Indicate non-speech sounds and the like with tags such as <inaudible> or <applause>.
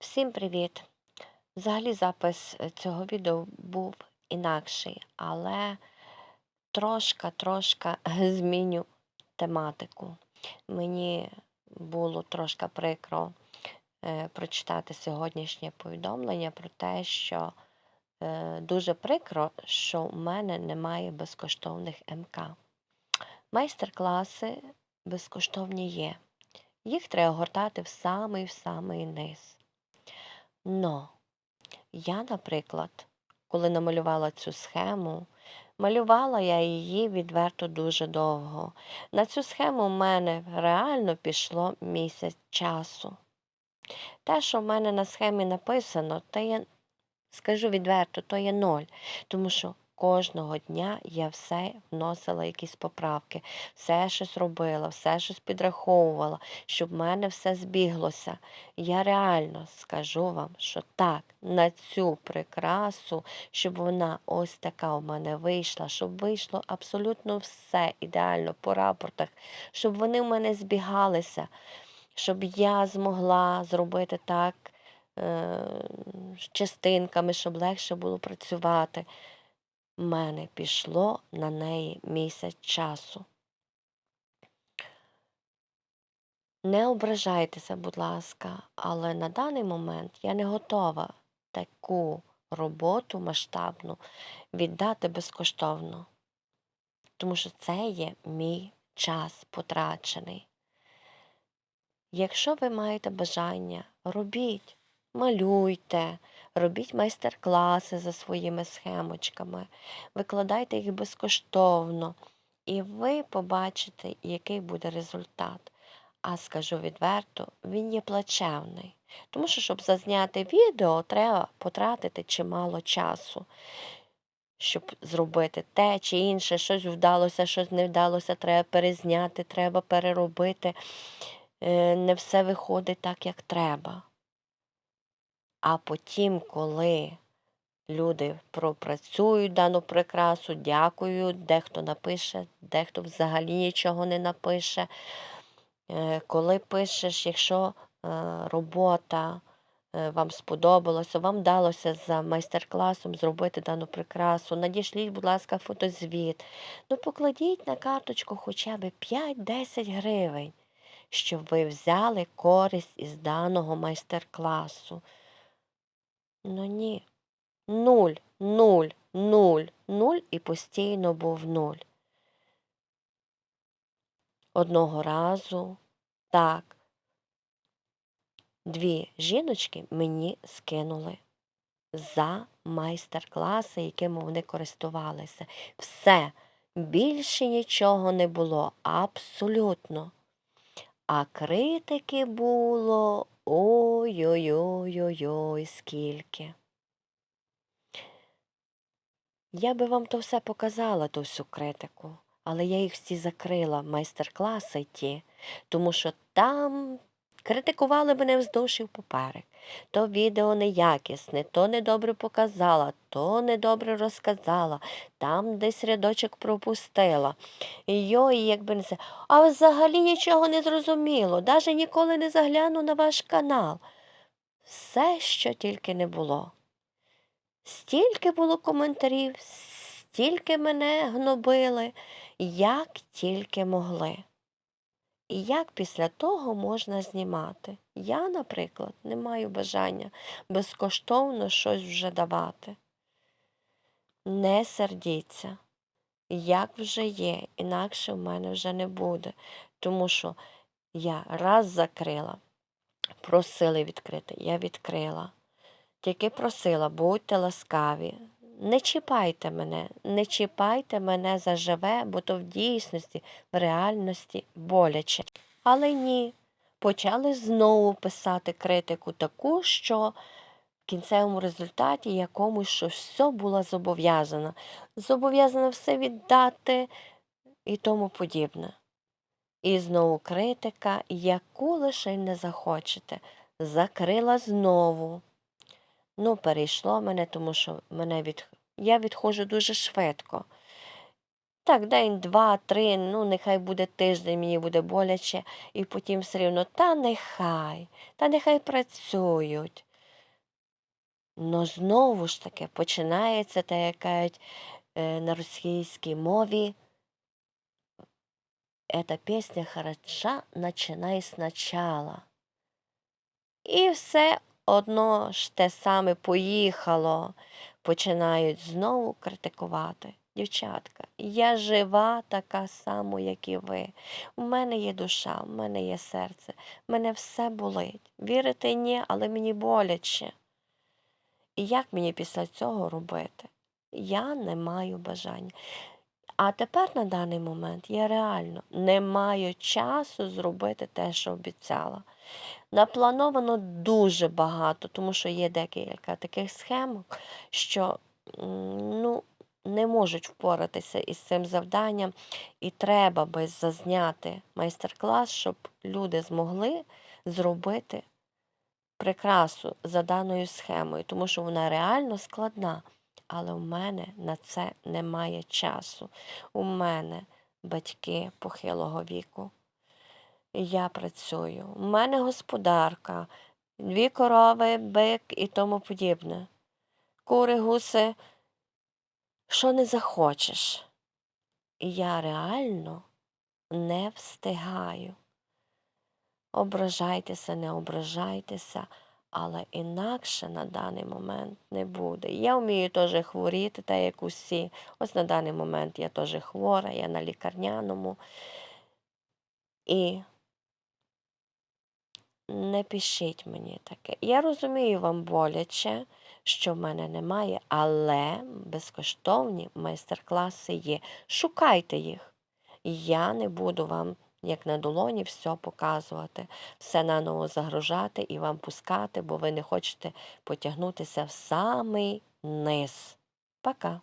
Всім привіт! Взагалі запис е, цього відео був інакший, але трошка-трошка <laughs> зміню тематику. Мені було трошки прикро е, прочитати сьогоднішнє повідомлення про те, що е, дуже прикро, що в мене немає безкоштовних МК. Майстер-класи безкоштовні є. Їх треба гортати в самий в самий низ. Но я, наприклад, коли намалювала цю схему, малювала я її відверто дуже довго. На цю схему в мене реально пішло місяць часу. Те, що в мене на схемі написано, то є, скажу відверто, то є ноль. Тому що кожного дня я все вносила якісь поправки, все щось робила, все щось підраховувала, щоб в мене все збіглося. Я реально скажу вам, що так, на цю прикрасу, щоб вона ось така у мене вийшла, щоб вийшло абсолютно все ідеально по рапортах, щоб вони в мене збігалися, щоб я змогла зробити так е, частинками, щоб легше було працювати. В мене пішло на неї місяць часу. Не ображайтеся, будь ласка, але на даний момент я не готова таку роботу масштабну віддати безкоштовно, тому що це є мій час потрачений. Якщо ви маєте бажання, робіть, малюйте, робіть майстер-класи за своїми схемочками, викладайте їх безкоштовно, і ви побачите, який буде результат. А скажу відверто, він є плачевний. Тому що, щоб зазняти відео, треба потратити чимало часу. Щоб зробити те чи інше, щось вдалося, щось не вдалося, треба перезняти, треба переробити. Е, Не все виходить так, як треба. А потім, коли люди пропрацюють дану прикрасу, дякують, дехто напише, дехто взагалі нічого не напише. Е, Коли пишеш, якщо е, робота е, вам сподобалася, вам вдалося за майстер-класом зробити дану прикрасу, надішліть, будь ласка, фотозвіт. Ну, покладіть на карточку хоча б 5-10 гривень, щоб ви взяли користь із даного майстер-класу. Ну ні. Нуль, нуль, нуль, нуль і постійно був нуль. Одного разу, так, дві жіночки мені скинули за майстер-класи, якими вони користувалися. Все, більше нічого не було, абсолютно. А критики було ой-ой-ой-ой-ой, скільки. Я би вам то все показала, ту всю критику, але я їх всі закрила, майстер-класи ті, тому що там критикували мене вздовж і поперек. То відео неякісне, то недобре показала, то недобре розказала, там десь рядочок пропустила. Йой, якби не це. А взагалі нічого не зрозуміло, навіть ніколи не загляну на ваш канал. Все, що тільки не було. Стільки було коментарів, стільки мене гнобили, як тільки могли. І як після того можна знімати? Я, наприклад, не маю бажання безкоштовно щось вже давати. Не сердіться, як вже є, інакше в мене вже не буде, тому що я раз закрила, просили відкрити, я відкрила. Тільки просила, будьте ласкаві, не чіпайте мене, не чіпайте мене заживе, бо то в дійсності, в реальності боляче. Але ні, почали знову писати критику таку, що в кінцевому результаті якомусь що все була зобов'язана. Зобов'язана все віддати і тому подібне. І знову критика, яку лише не захочете, закрила знову. Ну, перейшло мене, тому що мене від... я відходжу дуже швидко. Так, день, два, три, ну, нехай буде тиждень, мені буде боляче, і потім все рівно, та нехай, та нехай працюють. Но знову ж таки починається те, як кажуть е, на російській мові. Эта пісня хороша, начинай спочатку. І все одно ж те саме поїхало. Починають знову критикувати. Дівчатка, я жива така само, як і ви. У мене є душа, у мене є серце, в мене все болить. Вірите, ні, але мені боляче. І як мені після цього робити? Я не маю бажання. А тепер на даний момент я реально не маю часу зробити те, що обіцяла. Наплановано дуже багато, тому що є декілька таких схем, що ну, не можуть впоратися із цим завданням, і треба би зазняти майстер-клас, щоб люди змогли зробити прикрасу за даною схемою, тому що вона реально складна. Але у мене на це немає часу. У мене батьки похилого віку. Я працюю. У мене господарка, дві корови, бик і тому подібне. Кури, гуси, що не захочеш. Я реально не встигаю. Ображайтеся, не ображайтеся, але інакше на даний момент не буде. Я вмію теж хворіти, так як усі. Ось на даний момент я теж хвора, я на лікарняному. І не пишіть мені таке. Я розумію вам боляче, що в мене немає, але безкоштовні майстер-класи є. Шукайте їх. Я не буду вам, як на долоні, все показувати, все наново загружати і вам пускати, бо ви не хочете потягнутися в самий низ. Пока.